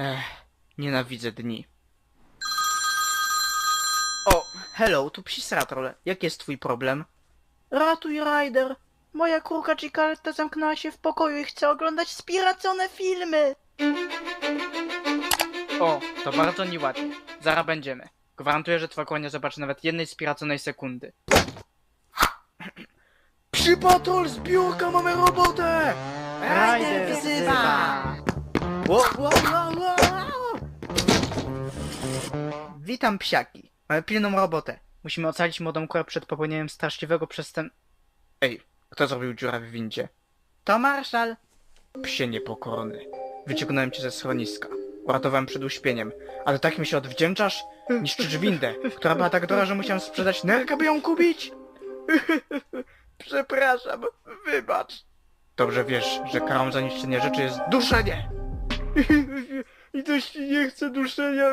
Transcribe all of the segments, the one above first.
Ech, nienawidzę dni. O, hello, tu Psisratrol. Jaki jest twój problem? Ratuj, Ryder! Moja kurka Cikaletta zamknęła się w pokoju i chce oglądać spiracone filmy! O, to bardzo nieładnie. Zaraz będziemy. Gwarantuję, że twoja konia zobaczy nawet jednej spiraconej sekundy. Psi patrol, zbiórka, mamy robotę! Ryder wzywa! Witam psiaki. Mamy pilną robotę. Musimy ocalić młodą kurę przed popełnieniem straszliwego przestęp... Ej, kto zrobił dziurę w windzie? To Marszal. Psie niepokorny. Wyciągnąłem cię ze schroniska. Uratowałem przed uśpieniem. Ale tak mi się odwdzięczasz? Niszczysz windę, która była tak dobra, że musiałem sprzedać nerkę, by ją kupić? Przepraszam, wybacz. Dobrze wiesz, że karą za niszczenie rzeczy jest duszenie. I dość nie chcę duszenia.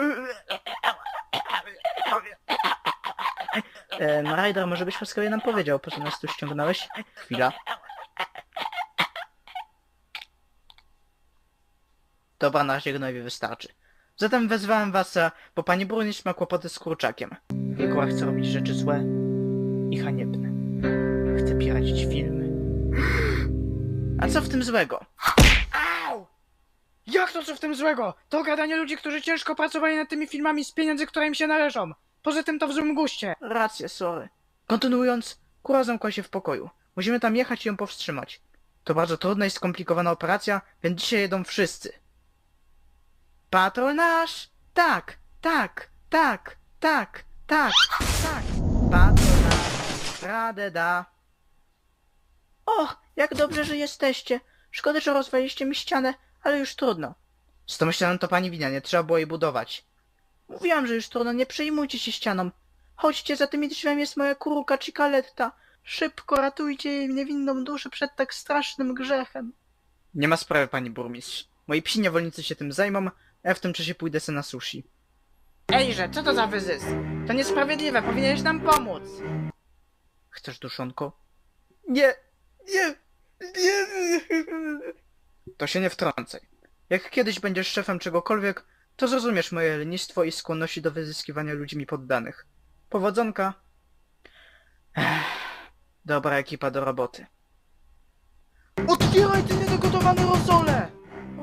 E, Ryder, może byś łaskawie nam powiedział, po co nas tu ściągnąłeś? Chwila. Dobra, na razie gnojowi wystarczy. Zatem wezwałem was, bo pani burmistrz ma kłopoty z kurczakiem. Jego chce robić rzeczy złe i haniebne. Chce piracić filmy. A co w tym złego? Jak to co w tym złego? To gadanie ludzi, którzy ciężko pracowali nad tymi filmami z pieniędzy, które im się należą. Poza tym to w złym guście. Rację, sorry. Kontynuując, kura zamkła się w pokoju. Musimy tam jechać i ją powstrzymać. To bardzo trudna i skomplikowana operacja, więc dzisiaj jedą wszyscy. Patrol nasz! Tak, tak, tak, tak, tak, tak. Patrol nasz. Radę da. O, jak dobrze, że jesteście. Szkoda, że rozwaliliście mi ścianę, ale już trudno. Ścianą to pani wina, nie trzeba było jej budować. Mówiłam, że już trudno, nie przejmujcie się ścianą. Chodźcie, za tymi drzwiami jest moja kurka Cikaletta. Szybko ratujcie jej niewinną duszę przed tak strasznym grzechem. Nie ma sprawy, pani burmistrz. Moi psi niewolnicy się tym zajmą, a ja w tym czasie pójdę se na sushi. Ejże, co to za wyzysk? To niesprawiedliwe, powinieneś nam pomóc. Chcesz duszonko? Nie, nie, nie. To się nie wtrącaj. Jak kiedyś będziesz szefem czegokolwiek, to zrozumiesz moje lenistwo i skłonności do wyzyskiwania ludzi mi poddanych. Powodzonka. Ech, dobra ekipa do roboty. Otwieraj ty niedogotowane rosole!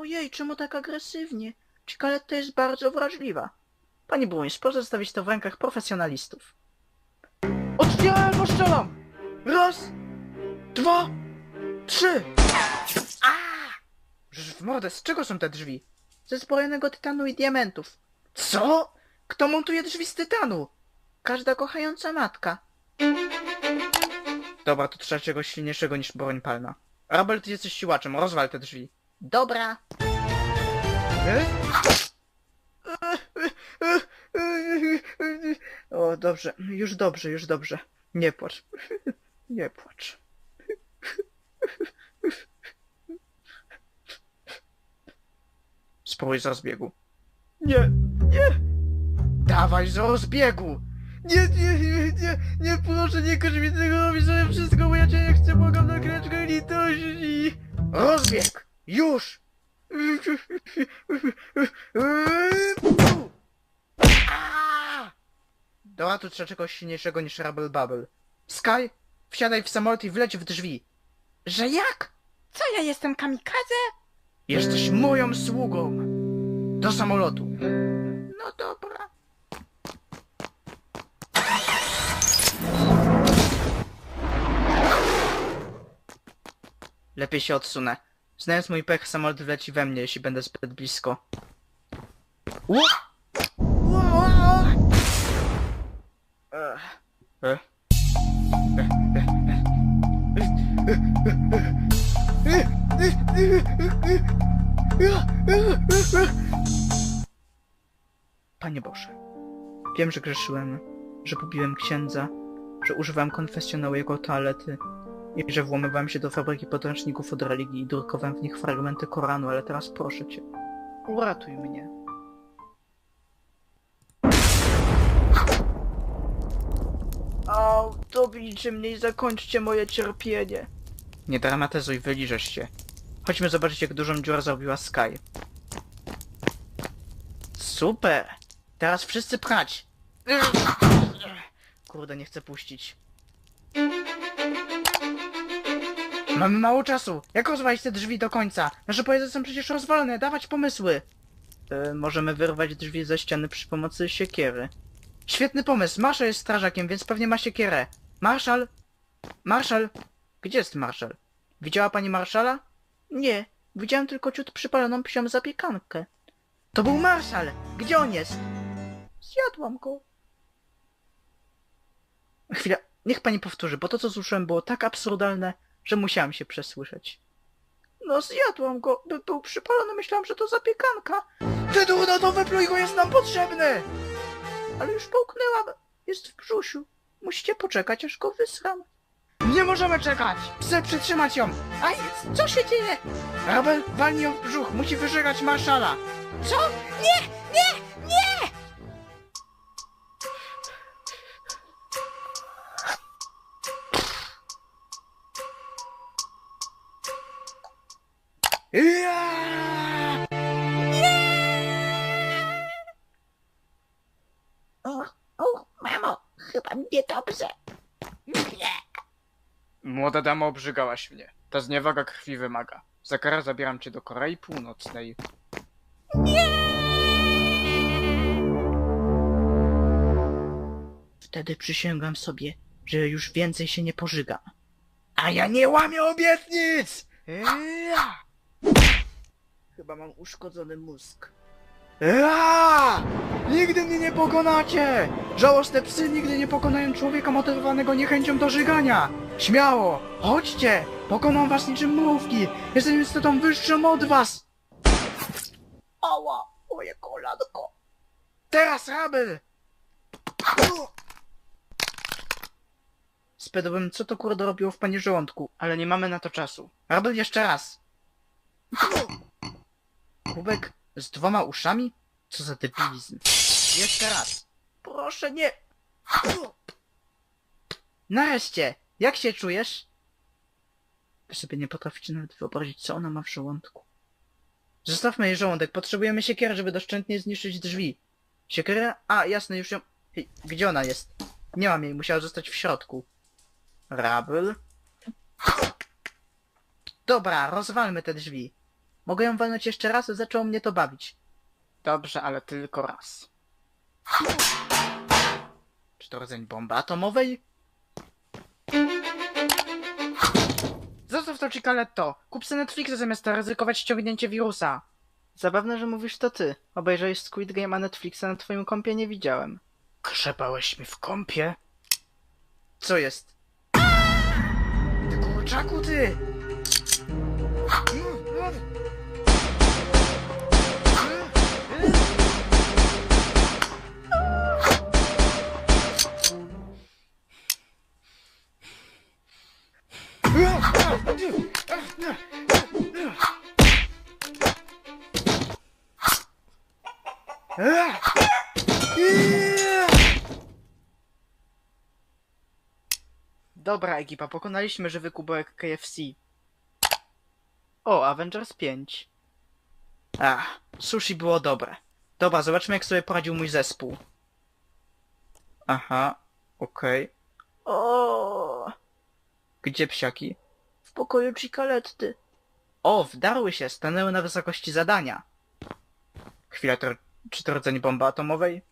Ojej, czemu tak agresywnie? Cikaletta jest bardzo wrażliwa. Pani burmistrz, proszę zostawić to w rękach profesjonalistów. Otwieraj albo strzelam! Raz, dwa, trzy! Żeż w mordę, z czego są te drzwi? Ze zbrojonego tytanu i diamentów. Co? Kto montuje drzwi z tytanu? Każda kochająca matka. Dobra, to trzeba czegoś silniejszego niż broń palna. Rabel, ty jesteś siłaczem, rozwal te drzwi. Dobra. O, dobrze, już dobrze, już dobrze. Nie płacz. Nie płacz. Spróbuj z rozbiegu. Nie, nie! Dawaj z rozbiegu! Nie, nie, nie, nie, nie, proszę, nie każ mi tego robić, sobie wszystko, bo ja cię nie chcę, błagam na kreczkę litości! Rozbieg! Już! Dobra, tu trzeba czegoś silniejszego niż Rubble Bubble. Sky, wsiadaj w samolot i wleć w drzwi. Że jak? Co ja jestem kamikaze? Jesteś moją sługą. Do samolotu. No dobra. Lepiej się odsunę. Znając mój pech, samolot wleci we mnie, jeśli będę zbyt blisko. Ło! Ło, Panie Boże, wiem, że grzeszyłem, że pobiłem księdza, że używałem konfesjonału jego toalety i że włamywałem się do fabryki podręczników od religii i drukowałem w nich fragmenty Koranu, ale teraz proszę Cię, uratuj mnie. Au, dobijcie mnie i zakończcie moje cierpienie. Nie dramatyzuj, wyliżesz się. Chodźmy zobaczyć, jak dużą dziurę zrobiła Sky. Super! Teraz wszyscy prać! Kurde, nie chcę puścić. Mamy mało czasu. Jak rozwalić te drzwi do końca? Nasze pojazdy są przecież rozwalone. Dawać pomysły. E, możemy wyrwać drzwi ze ściany przy pomocy siekiery. Świetny pomysł. Marszal jest strażakiem, więc pewnie ma siekierę. Marszal? Marszal? Gdzie jest marszal? Widziała pani marszala? Nie. Widziałem tylko ciut przypaloną psią zapiekankę. To był marszal! Gdzie on jest? Zjadłam go. Chwila, niech pani powtórzy, bo to co słyszałem było tak absurdalne, że musiałam się przesłyszeć. No zjadłam go, by był przypalony, myślałam, że to zapiekanka. Ty durno, to wypluj go, jest nam potrzebny! Ale już połknęłam, jest w brzusiu. Musicie poczekać, aż go wysram. Nie możemy czekać! Chcę przytrzymać ją! Aj, co się dzieje? Rabel, walnij ją w brzuch, musi wyżerać marszala! Co? Nie, nie! Chyba mnie dobrze. Młoda dama obrzygałaś mnie. Ta zniewaga krwi wymaga. Za karę zabieram cię do Korei Północnej. Wtedy przysięgam sobie, że już więcej się nie pożygam. A ja nie łamię obietnic! Ja! Chyba mam uszkodzony mózg. Ja! Nigdy mnie nie pokonacie! Żałosne psy nigdy nie pokonają człowieka motywowanego niechęcią do żygania! Śmiało! Chodźcie! Pokonam was niczym mrówki! Jestem istotą wyższą od was! Ała, moje kolanko. Teraz Rabel! Spytałbym, co to kurde robiło w pani żołądku, ale nie mamy na to czasu. Rabel jeszcze raz! Kubek z dwoma uszami? Co za debilizm. Jeszcze raz. Proszę nie. Nareszcie! Jak się czujesz? Wy sobie nie potraficie nawet wyobrazić, co ona ma w żołądku. Zostawmy jej żołądek. Potrzebujemy siekiery, żeby doszczętnie zniszczyć drzwi. Siekierę? A, jasne, już ją... Hej, Gdzie ona jest? Nie mam jej, musiała zostać w środku. Rabel? Dobra, rozwalmy te drzwi. Mogę ją walnąć jeszcze raz? Zaczęło mnie to bawić. Dobrze, ale tylko raz. Czy to rodzeń bomby atomowej? Zostaw to Cicaletto. Kup sobie Netflixa zamiast ryzykować ściągnięcie wirusa. Zabawne, że mówisz to ty. Obejrzałeś Squid Game, a Netflixa na twoim kompie nie widziałem. Krzepałeś mi w kąpie? Co jest? Ty kurczaku, ty! Dobra ekipa, pokonaliśmy żywy kubełek KFC. O, Avengers 5. Ach, sushi było dobre. Dobra, zobaczmy jak sobie poradził mój zespół. Aha, okej. O, Gdzie psiaki? w pokoju Cicaletty. O, wdarły się, stanęły na wysokości zadania. Chwila, to, czy to rodzenie bomby atomowej?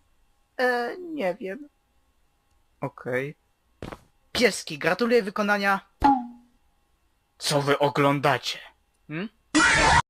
E, nie wiem. Okej. Pieski, gratuluję wykonania. Co wy oglądacie? Hmm?